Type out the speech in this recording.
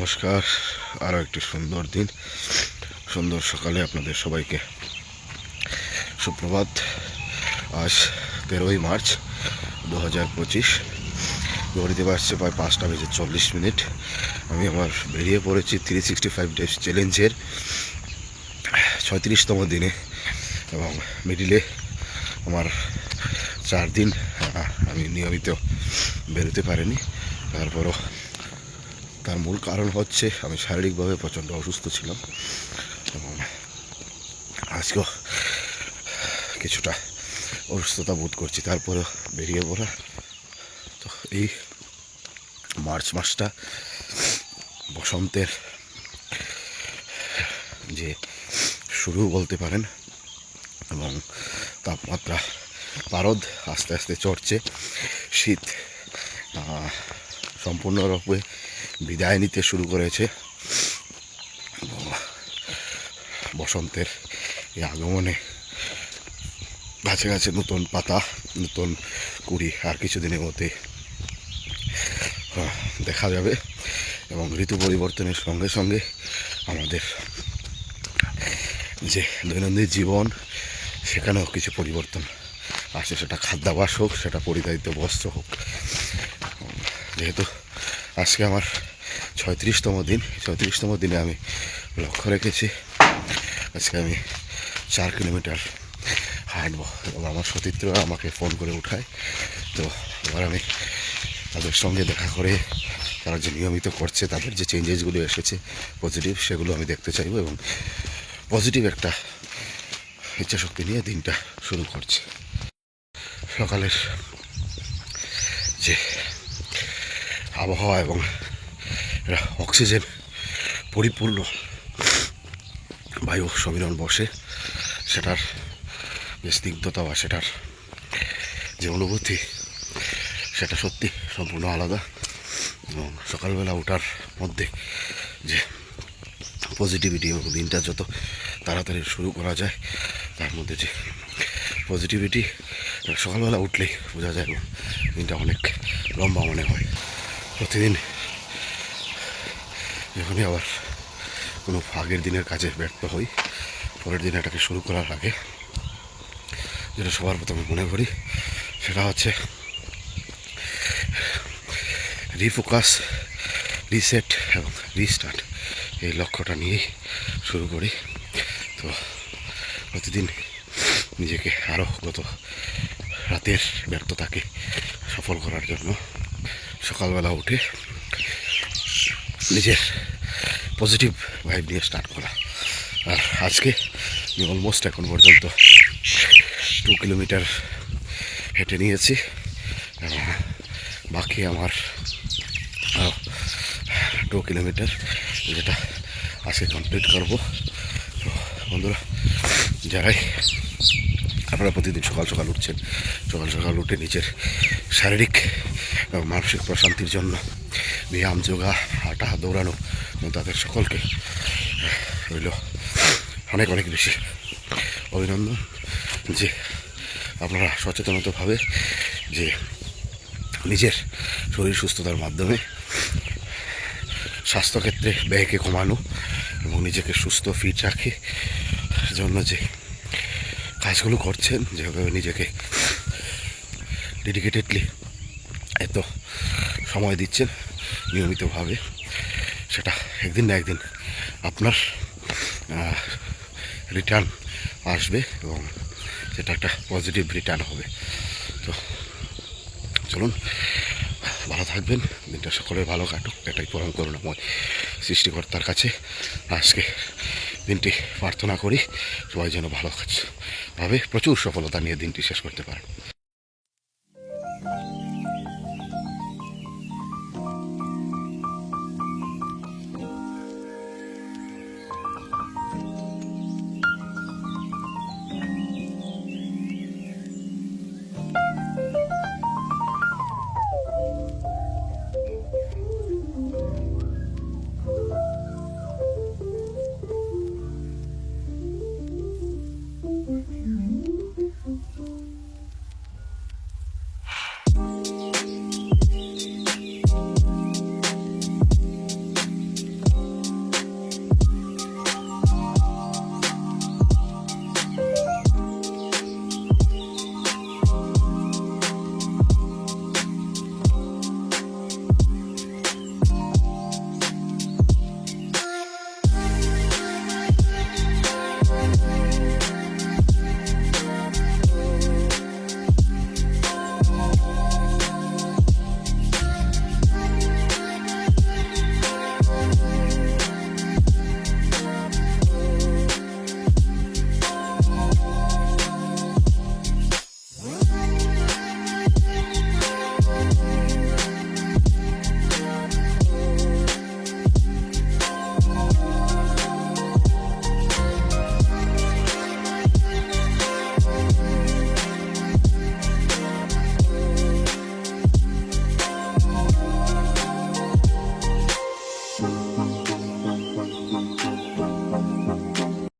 নমস্কার আরও একটি সুন্দর দিন। সুন্দর সকালে আপনাদের সবাইকে। সুপ্রভাত, আজ তেরোই মার্চ দু হাজার পঁচিশ ঘড়িতে বাজছে প্রায় পাঁচটা বেজে চল্লিশ মিনিট। আমি আমার বেরিয়ে পড়েছি থ্রি সিক্সটি ফাইভ ডেজ চ্যালেঞ্জের ছয়ত্রিশতম দিনে এবং মিডিলে আমার চার দিন আমি নিয়মিত বেরোতে পারিনি। তারপরও তার মূল কারণ হচ্ছে আমি শারীরিকভাবে প্রচণ্ড অসুস্থ ছিলাম এবং আজকেও কিছুটা অসুস্থতা বোধ করছি, তারপরেও বেরিয়ে পড়া। তো এই মার্চ মাসটা বসন্তের যে শুরু বলতে পারেন এবং তাপমাত্রা পারদ আস্তে আস্তে চড়ছে, শীত সম্পূর্ণরূপে বিদায় নিতে শুরু করেছে। বসন্তের এই আগমনে গাছে গাছে নতুন পাতা, নতুন কুড়ি আর কিছুদিনের মধ্যে দেখা যাবে এবং ঋতু পরিবর্তনের সঙ্গে সঙ্গে আমাদের যে দৈনন্দিন জীবন, সেখানেও কিছু পরিবর্তন আসে। সেটা খাদ্যাভাস হোক, সেটা পরিধারিত বস্ত্র হোক। যেহেতু আজকে আমার ছয়ত্রিশতম দিন। ছয়ত্রিশতম দিনে আমি লক্ষ্য রেখেছি। আজকে আমি চার কিলোমিটার হাঁটবো এবং আমার সতীর্থরা আমাকে ফোন করে উঠায়। তো এবার আমি তাদের সঙ্গে দেখা করে, তারা যে নিয়মিত করছে, তাদের যে চেঞ্জেসগুলো এসেছে পজিটিভ সেগুলো আমি দেখতে চাইব এবং পজিটিভ একটা ইচ্ছাশক্তি নিয়ে দিনটা শুরু করছি। সকালের যে আবহাওয়া এবং অক্সিজেন পরিপূর্ণ বায়ু সমীরণ বসে, সেটার যে স্নিগ্ধতা বা সেটার যে অনুভূতি, সেটা সত্যি সম্পূর্ণ আলাদা। এবং সকালবেলা ওঠার মধ্যে যে পজিটিভিটি এবং দিনটা যত তাড়াতাড়ি শুরু করা যায়, তার মধ্যে যে পজিটিভিটি সকালবেলা উঠলেই বোঝা যায় এবং দিনটা অনেক লম্বা মনে হয়। প্রতিদিন যখনই আবার কোনো আগের দিনের কাজে ব্যর্থ হই। পরের দিন এটাকে শুরু করার আগে যেটা সবার প্রথমে মনে করি, সেটা হচ্ছে রিফোকাস রিসেট এবং রিস্টার্ট এই লক্ষ্যটা নিয়েই শুরু করি। তো প্রতিদিন নিজেকে আরও গত রাতের ব্যর্থতাকে সফল করার জন্য সকালবেলা উঠে নিজের পজিটিভ ভাইব নিয়ে স্টার্ট করা। আর আজকে আমি অলমোস্ট এখন পর্যন্ত টু কিলোমিটার হেঁটে নিয়েছি। বাকি আমার টু কিলোমিটার যেটা আজকে কমপ্লিট করব। বন্ধুরা, যারাই আপনারা প্রতিদিন সকাল সকাল উঠছেন, সকাল সকাল উঠে নিজের শারীরিক এবং মানসিক প্রশান্তির জন্য ব্যায়াম, যোগা, হাঁটা, দৌড়ানো তাদের সকলকে রইল অনেক অনেক বেশি অভিনন্দন যে আপনারা সচেতনতাভাবে যে নিজের শরীর সুস্থতার মাধ্যমে স্বাস্থ্যক্ষেত্রে ব্যয়কে কমানো এবং নিজেকে সুস্থ ফিট রাখে জন্য যে কাজগুলো করছেন, যেভাবে নিজেকে ডেডিকেটেডলি এত সময় দিচ্ছেন, নিয়মিতভাবে, সেটা একদিন না একদিন আপনার রিটার্ন আসবে এবং সেটা একটা পজিটিভ রিটার্ন হবে। তো চলুন, ভালো থাকবেন, দিনটা সকলের ভালো কাটুক, এটাই পরম করুণাময় সৃষ্টিকর্তার কাছে আজকে দিনটি প্রার্থনা করি। সবাই যেন ভালো কাজ ভাবে প্রচুর সফলতা নিয়ে দিনটি শেষ করতে পারেন।